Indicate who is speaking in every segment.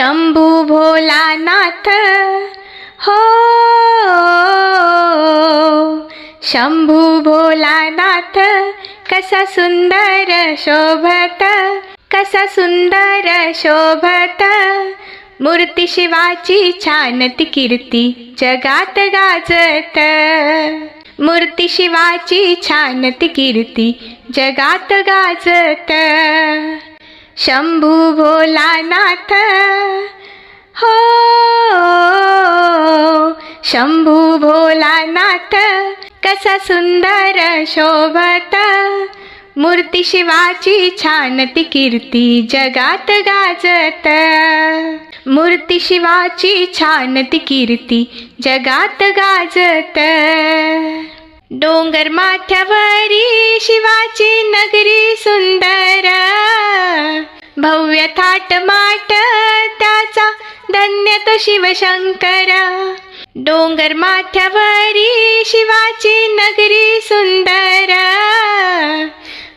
Speaker 1: शंभू भोलानाथ हो. शंभू भोलानाथ कसा सुंदर शोभत कसा सुंदर शोभत. मूर्ती शिवाची छान ती कीर्ती जगात गाजत. मूर्ती शिवाची छान ती कीर्ती जगात गाजत. शंभू भोलानाथ. हो शंभू भोलानाथ कसा सुंदर शोभत. मूर्ती शिवाची छान ती कीर्ती जगात गाजत. मूर्ती शिवाची छान ती कीर्ती जगात गाजत. डोंगर माथ्यावरी शिवाची नगरी सुंदर. भव्य थाट माट त्याचा धन्य तो शिवशंकर. डोंगर माथ्यावरी शिवाची नगरी सुंदर.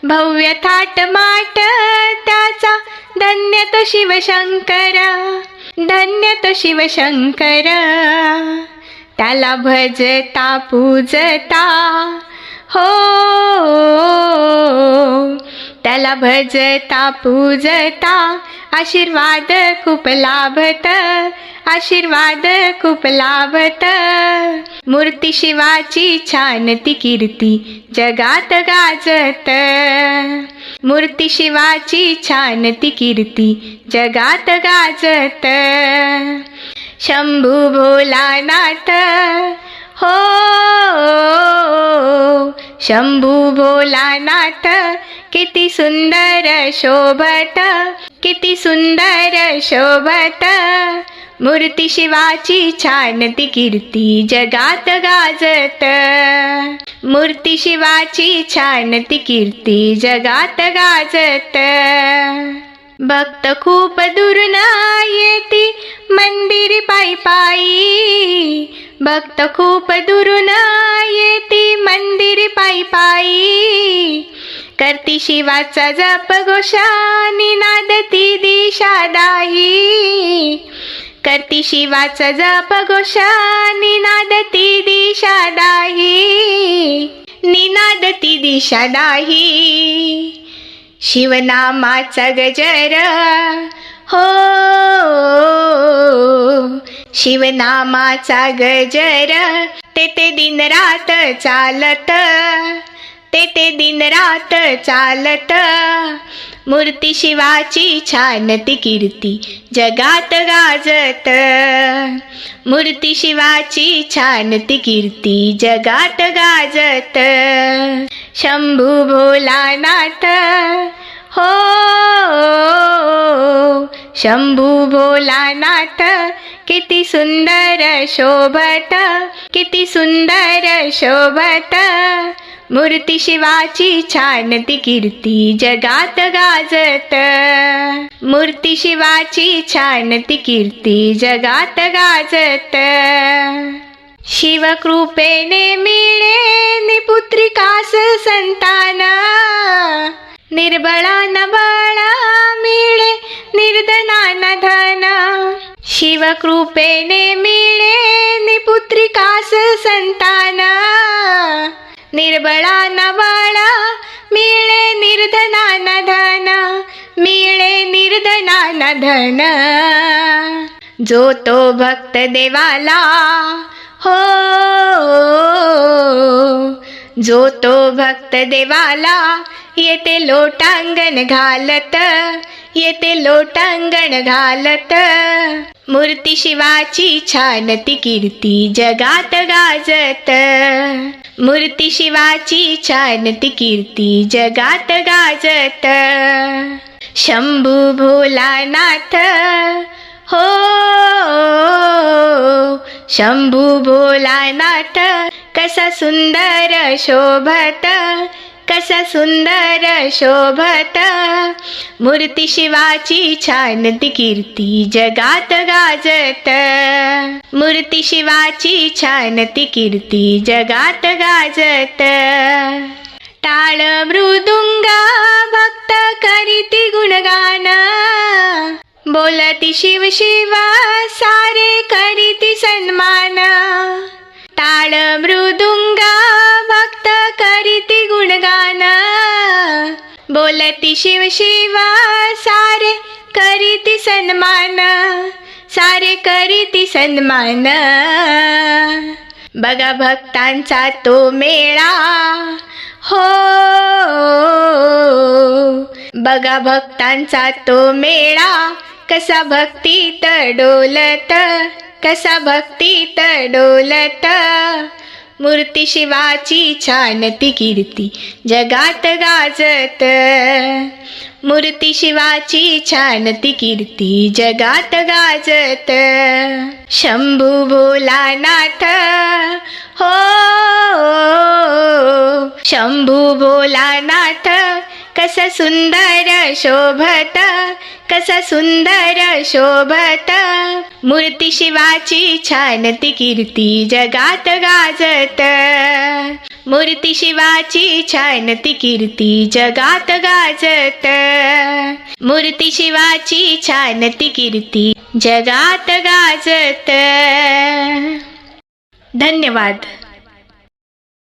Speaker 1: भव्य थाट माट त्याचा धन्य तो शिवशंकर. धन्य तो शिवशंकर. त्याला भजता पूजता. हो त्याला भजता पूजता. आशीर्वाद खूप लाभत आशीर्वाद खूप लाभत. मूर्ती शिवाची छान ती कीर्ती जगात गाजत. मूर्ती शिवाची छान ती कीर्ती जगात गाजत. शंभू भोलानाथ हो शंभू भोलानाथ किती सुंदर शोभत किती सुंदर शोभत. मूर्ती शिवाची छान ती कीर्ती जगात गाजत. मूर्ती शिवाची छान ती कीर्ती जगात गाजत. भक्त खूप दुरून येती मंदिरी पायी पायी. भक्त खूप दुरून येती मंदिरी पायी पायी. करती शिवाचा जप गोशानी नादती दिशादाई करती शिवाचा जप गोशानी नादती दिशादाई निनादती निनाद दिशादाही शिवनामाचा गजर. हो शिवनामाचा गजर. ते ते दिन रात चालत ते ते दिन रात चालत. मूर्ती शिवाची छान ती कीर्ती जगात गाजत. मूर्ती शिवाची छान ती कीर्ती जगात गाजत. शंभू भोलानाथ शंभू भोलानाथ किती सुंदर शोभत किती सुंदर शोभत. मूर्ती शिवाची छान ती कीर्ती जगात गाजत. मूर्ती शिवाची छान ती कीर्ती जगात गाजत. शिवकृपेने मिळे निपुत्रिकास संताना. निर्बळा न मिळे निर्धनान धन. शिवकृपेने मिळे निपुत्रिकास संतान. निर्बळा न बळा मिळे निर्धनान धन. मिळे निर्धनान धन. जो तो भक्त देवाला हो. जो तो भक्त देवाला येते लोटांगण घालत येते लोटांगण घालत. मूर्ती शिवाची छान ती कीर्ती जगात गाजत. मूर्ती शिवाची छान ती कीर्ती जगात गाजत. शंभू भोलानाथ हो शंभू भोलानाथ कसा सुंदर शोभत. कस सुंदर शोभत. मूर्ती शिवाची छान ती कीर्ती जगात गाजत. मूर्ती शिवाची छान ती कीर्ती जगात गाजत. टाळ मृदुंगा भक्त करीती गुणगान. बोलती शिव शिवा सारे करीती सन्मान. टाळ बोलती शिव शिवा सारे करीती सन्मान सारे करीती सन्मान. बघा भक्तांचा तो मेळा हो. बघा भक्तांचा तो मेळा कसा भक्ती डोलत कसा भक्तीत डोलत. मूर्ती शिवाची छान ती कीर्ती जगात गाजत. मूर्ती शिवाची छान ती कीर्ती जगात गाजत. शंभू भोलानाथ हो. शंभू भोलानाथ कस सुंदर शोभत. कसा सुंदर शोभत. मूर्ती शिवाची छान ती कीर्ती जगात गाजत. मूर्ती शिवाची छान ती कीर्ती जगात गाजत. मूर्ती शिवाची छान ती कीर्ती जगात गाजत. धन्यवाद.